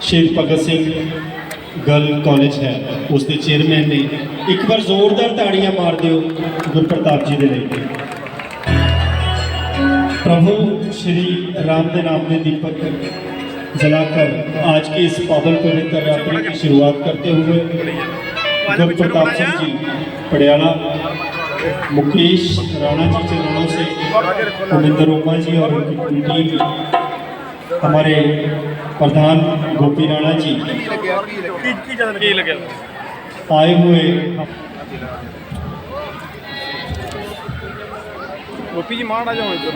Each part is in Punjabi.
ਸ਼ਹੀਦ ਭਗਤ ਸਿੰਘ ਗਰਲ ਕਾਲਜ ਹੈ ਉਸ ਦੇ ਚੇਅਰਮੈਨ ਨੇ ਇੱਕ ਵਾਰ ਜ਼ੋਰਦਾਰ ਤਾੜੀਆਂ ਮਾਰ ਦਿਓ ਗੁਰਪ੍ਰਤਾਪ ਜੀ ਦੇ ਲਈ प्रभु श्री राम के नाम में दीपक जलाकर आज की इस पावन पवित्र यात्रा की शुरुआत करते हुए गुरु प्रताप सिंह जी पटियाला मुकेश राणा जी चरणों से उमिंदर उमा जी और उनकी पूरी टीम हमारे प्रधान गोपी राणा जी आए हुए गोपी जी माड़ा जाओ इधर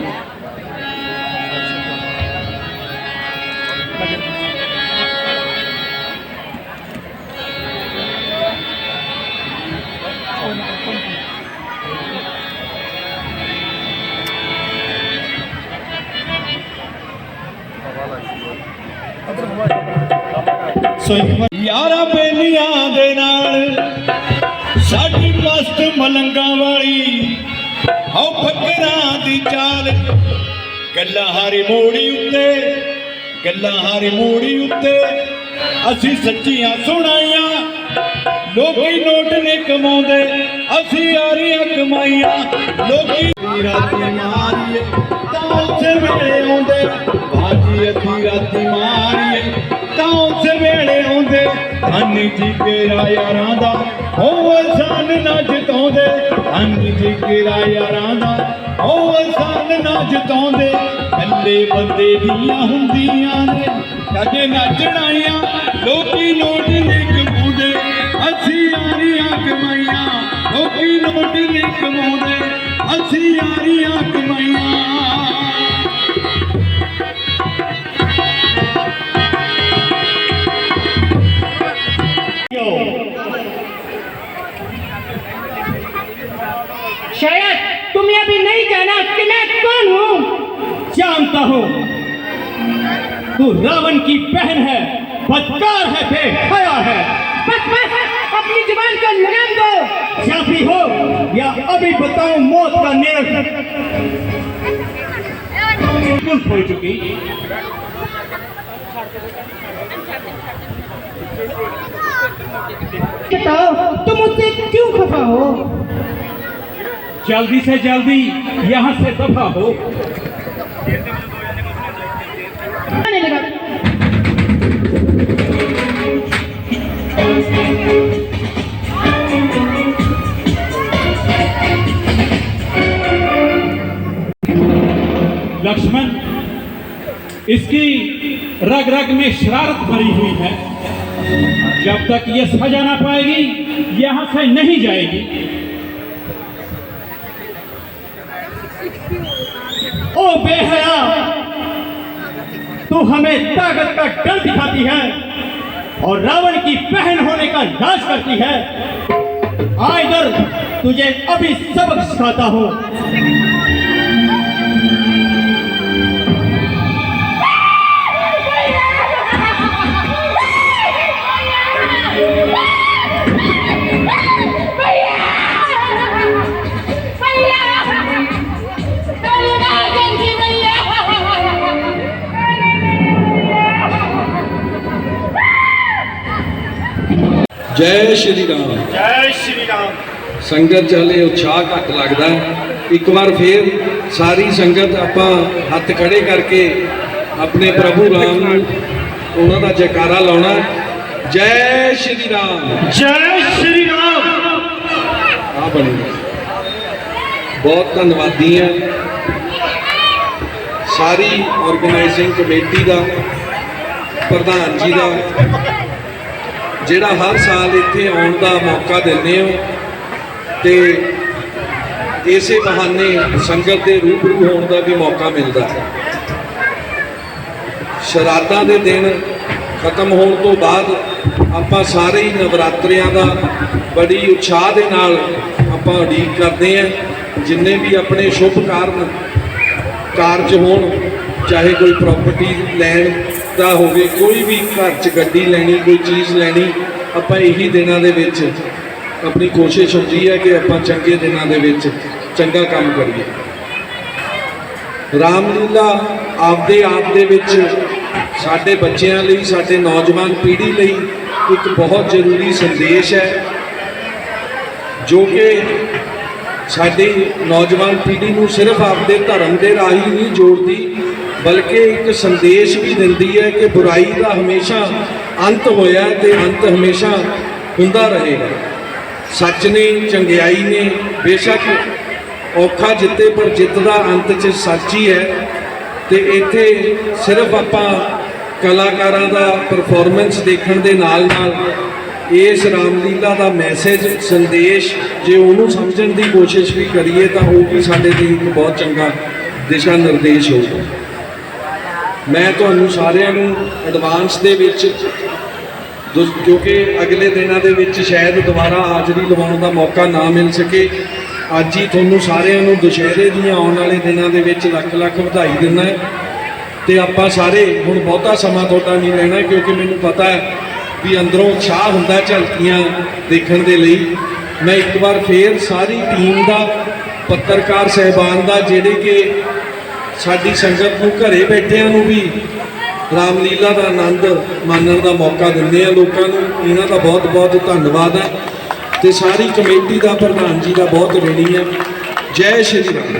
ਯਾਰਾ ਬੇਲੀਆਂ ਦੇ ਨਾਲ ਸਾਡੀ ਮਸਤ ਮਲੰਗਾ ਵਾਲੀ ਹਉ ਫਕਰਾਂ ਦੀ ਚਾਲ। ਗੱਲਾਂ ਹਾਰੀ ਮੋੜੀ ਉੱਤੇ ਗੱਲਾਂ ਹਾਰੀ ਮੋੜੀ ਉੱਤੇ ਅਸੀਂ ਸੱਚੀਆਂ ਸੁਣਾਈਆਂ। ਲੋਕੀ ਨੋਟ ਨੇ ਕਮਾਉਂਦੇ ਅਸੀਂ ਆਰੀਆਂ ਕਮਾਈਆਂ। ਲੋਕੀ ਰਾਤੀ ਮਾਰੀਏ ਤਾਂ ਉੱਥੇ ਵੇਲੇ ਅੰਨੀ ਜੀ ਯਾਰਾਂ ਦਾ ਉਹ ਸਾਨ ਨਾ ਜਿਤਾਉਂਦੇ। ਅੰਨੀ ਜੀ ਯਾਰਾਂ ਦਾ ਉਹ ਸਾਨ ਨਾ ਜਿਤਾਉਂਦੇ। ਕੱਲੇ ਬੰਦੇ ਦੀਆਂ ਹੁੰਦੀਆਂ ਨੇ ਕਦੇ ਨੱਚਣਾਈਆਂ ਲੋਕੀ ਨੋਟ ਨਹੀਂ ਕਮਾਉਂਦੇ। ਅਸੀਂ ਯਾਰੀਆਂ ਕਮਾਈਆਂ, ਲੋਕੀ ਨੋਟ ਨਹੀਂ ਕਮਾਉਂਦੇ। ਅਸੀਂ ਯਾਰੀਆਂ ਕਮਾਈਆਂ। جانتا ہوں۔ تو راون کی بہن ہے بدکار ہے بے حیا ہے۔ بس بس اپنی زبان کا لگام دو۔ شافی ہو یا ابھی بتاؤں موت کا نیر بالکل ہو چکی۔ بتاؤ تم اس سے کیوں خفا ہو؟ جلدی سے جلدی یہاں سے دفع ہو۔ لکشمن، اس کی رگ رگ میں شرارت بھری ہوئی ہے۔ جب تک یہ سجا نہ پائے گی، یہاں سے نہیں جائے گی۔ او بے حیاء تو ہمیں طاقت کا ڈر دکھاتی ہے اور راون کی پہن ہونے کا ناش کرتی ہے۔ آئے در تجھے ابھی سبق سکھاتا ہوں۔ ਜੈ ਸ਼੍ਰੀ ਰਾਮ। ਜੈ ਸ਼੍ਰੀ ਰਾਮ। ਸੰਗਤ ਚਾਲੇ ਉਤਸ਼ਾਹ ਘੱਟ ਲੱਗਦਾ ਇੱਕ ਵਾਰ ਫੇਰ ਸਾਰੀ ਸੰਗਤ ਆਪਾਂ ਹੱਥ ਖੜੇ ਕਰਕੇ ਆਪਣੇ ਪ੍ਰਭੂ ਰਾਮ ਨੂੰ ਉਹਨਾਂ ਦਾ ਜੈਕਾਰਾ ਲਾਉਣਾ ਜੈ ਸ਼੍ਰੀ ਰਾਮ। ਜੈ ਸ਼੍ਰੀ ਰਾਮ। ਆ ਬਣੇਗਾ ਬਹੁਤ ਧੰਨਵਾਦੀ ਆ ਸਾਰੀ ਆਰਗੇਨਾਈਜ਼ਿੰਗ ਕਮੇਟੀ ਦਾ ਪ੍ਰਧਾਨ ਜੀ ਦਾ ਜਿਹੜਾ ਹਰ ਸਾਲ ਇੱਥੇ ਆਉਣ ਦਾ ਮੌਕਾ ਦਿੰਦੇ ਹੋ ਤੇ ਇਸੇ ਬਹਾਨੇ ਸੰਗਤ ਦੇ ਰੂਬਰੂ ਹੋਣ ਦਾ ਵੀ ਮੌਕਾ ਮਿਲਦਾ ਹੈ। ਸ਼ਰਾਧਾਂ ਦੇ ਦਿਨ ਖਤਮ ਹੋਣ ਤੋਂ ਬਾਅਦ ਆਪਾਂ ਸਾਰੇ ਹੀ ਨਵਰਾਤਰਿਆਂ ਦਾ ਬੜੀ ਉਤਸ਼ਾਹ ਦੇ ਨਾਲ ਆਪਾਂ ਉਡੀਕ ਕਰਦੇ ਹਾਂ। ਜਿੰਨੇ ਵੀ ਆਪਣੇ ਸ਼ੁਭ ਕਾਰਨ ਕਾਰਜ ਹੋਣ, ਚਾਹੇ ਕੋਈ ਪ੍ਰਾਪਰਟੀ ਲੈਣ ਦਾ ਹੋਵੇ, ਕੋਈ ਵੀ ਘਰ 'ਚ ਗੱਡੀ ਲੈਣੀ, ਕੋਈ ਚੀਜ਼ ਲੈਣੀ, ਆਪਾਂ ਇਹੀ ਦਿਨਾਂ ਦੇ ਵਿੱਚ ਆਪਣੀ ਕੋਸ਼ਿਸ਼ ਹੁੰਦੀ ਹੈ ਕਿ ਆਪਾਂ ਚੰਗੇ ਦਿਨਾਂ ਦੇ ਵਿੱਚ ਚੰਗਾ ਕੰਮ ਕਰੀਏ। ਰਾਮਲੀਲਾ ਆਪਦੇ ਆਪ ਦੇ ਵਿੱਚ ਸਾਡੇ ਬੱਚਿਆਂ ਲਈ, ਸਾਡੇ ਨੌਜਵਾਨ ਪੀੜ੍ਹੀ ਲਈ ਇੱਕ ਬਹੁਤ ਜ਼ਰੂਰੀ ਸੰਦੇਸ਼ ਹੈ, ਜੋ ਕਿ ਸਾਡੀ ਨੌਜਵਾਨ ਪੀੜ੍ਹੀ ਨੂੰ ਸਿਰਫ ਆਪਦੇ ਧਰਮ ਦੇ ਰਾਹੀਂ ਨਹੀਂ ਜੋੜਦੀ ਬਲਕਿ ਇੱਕ ਸੰਦੇਸ਼ ਵੀ ਦਿੰਦੀ ਹੈ ਕਿ ਬੁਰਾਈ ਦਾ ਹਮੇਸ਼ਾ ਅੰਤ ਹੋਇਆ ਤੇ ਅੰਤ ਹਮੇਸ਼ਾ ਹੁੰਦਾ ਰਹੇਗਾ। ਸੱਚ ਨੇ, ਚੰਗਿਆਈ ਨੇ ਬੇਸ਼ੱਕ ਔਖਾ ਜਿੱਤੇ, ਪਰ ਜਿੱਤ ਦਾ ਅੰਤ 'ਚ ਸੱਚ ਹੀ ਹੈ ਤੇ ਇੱਥੇ ਸਿਰਫ ਆਪਾਂ ਕਲਾਕਾਰਾਂ ਦਾ ਪਰਫਾਰਮੈਂਸ ਦੇਖਣ ਦੇ ਨਾਲ ਨਾਲ ਇਸ ਰਾਮਲੀਲਾ ਦਾ ਮੈਸੇਜ ਸੰਦੇਸ਼, ਜੇ ਉਹਨੂੰ ਸਮਝਣ ਦੀ ਕੋਸ਼ਿਸ਼ ਵੀ ਕਰੀਏ ਤਾਂ ਉਹ ਵੀ ਸਾਡੇ ਲਈ ਇੱਕ ਬਹੁਤ ਚੰਗਾ ਦਿਸ਼ਾ ਨਿਰਦੇਸ਼ ਹੋਊਗਾ। ਮੈਂ ਤੁਹਾਨੂੰ ਸਾਰਿਆਂ ਨੂੰ ਐਡਵਾਂਸ ਦੇ ਵਿੱਚ ਦੁ- ਕਿ ਅਗਲੇ ਦਿਨਾਂ ਦੇ ਵਿੱਚ ਸ਼ਾਇਦ ਦੁਬਾਰਾ ਹਾਜ਼ਰੀ ਲਵਾਉਣ ਦਾ ਮੌਕਾ ਨਾ ਮਿਲ ਸਕੇ, ਅੱਜ ਹੀ ਤੁਹਾਨੂੰ ਸਾਰਿਆਂ ਨੂੰ ਦੁਸ਼ਹਿਰੇ ਦੀਆਂ ਆਉਣ ਵਾਲੇ ਦਿਨਾਂ ਦੇ ਵਿੱਚ ਲੱਖ ਲੱਖ ਵਧਾਈ ਦਿੰਦਾ ਹੈ। ਤੇ ਆਪਾਂ ਸਾਰੇ, ਹੁਣ ਬਹੁਤਾ ਸਮਾਂ ਤੁਹਾਡਾ ਨਹੀਂ ਲੈਣਾ, ਕਿਉਂਕਿ ਮੈਨੂੰ ਪਤਾ ਹੈ ਵੀ ਅੰਦਰੋਂ ਉਤਸ਼ਾਹ ਹੁੰਦਾ ਝਲਕੀਆਂ ਦੇਖਣ ਦੇ ਲਈ। ਮੈਂ ਇੱਕ ਵਾਰ ਫੇਰ ਸਾਰੀ ਟੀਮ ਦਾ, ਪੱਤਰਕਾਰ ਸਹਿਬਾਨ ਦਾ, ਜਿਹੜੇ ਕਿ ਸਾਡੀ ਸੰਗਤ ਨੂੰ ਘਰੇ ਬੈਠਿਆਂ ਨੂੰ ਵੀ ਰਾਮਲੀਲਾ ਦਾ ਆਨੰਦ ਮਾਣਨ ਦਾ ਮੌਕਾ ਦਿੰਦੇ ਆ ਲੋਕਾਂ ਨੂੰ। ਇਹਨਾਂ ਦਾ ਬਹੁਤ ਬਹੁਤ ਧੰਨਵਾਦ ਹੈ ਤੇ ਸਾਰੀ ਕਮੇਟੀ ਦਾ, ਪ੍ਰਧਾਨ ਜੀ ਦਾ ਬਹੁਤ ਰਣੀ ਹੈ ਜੈ ਸ਼੍ਰੀ ਰਾਮ।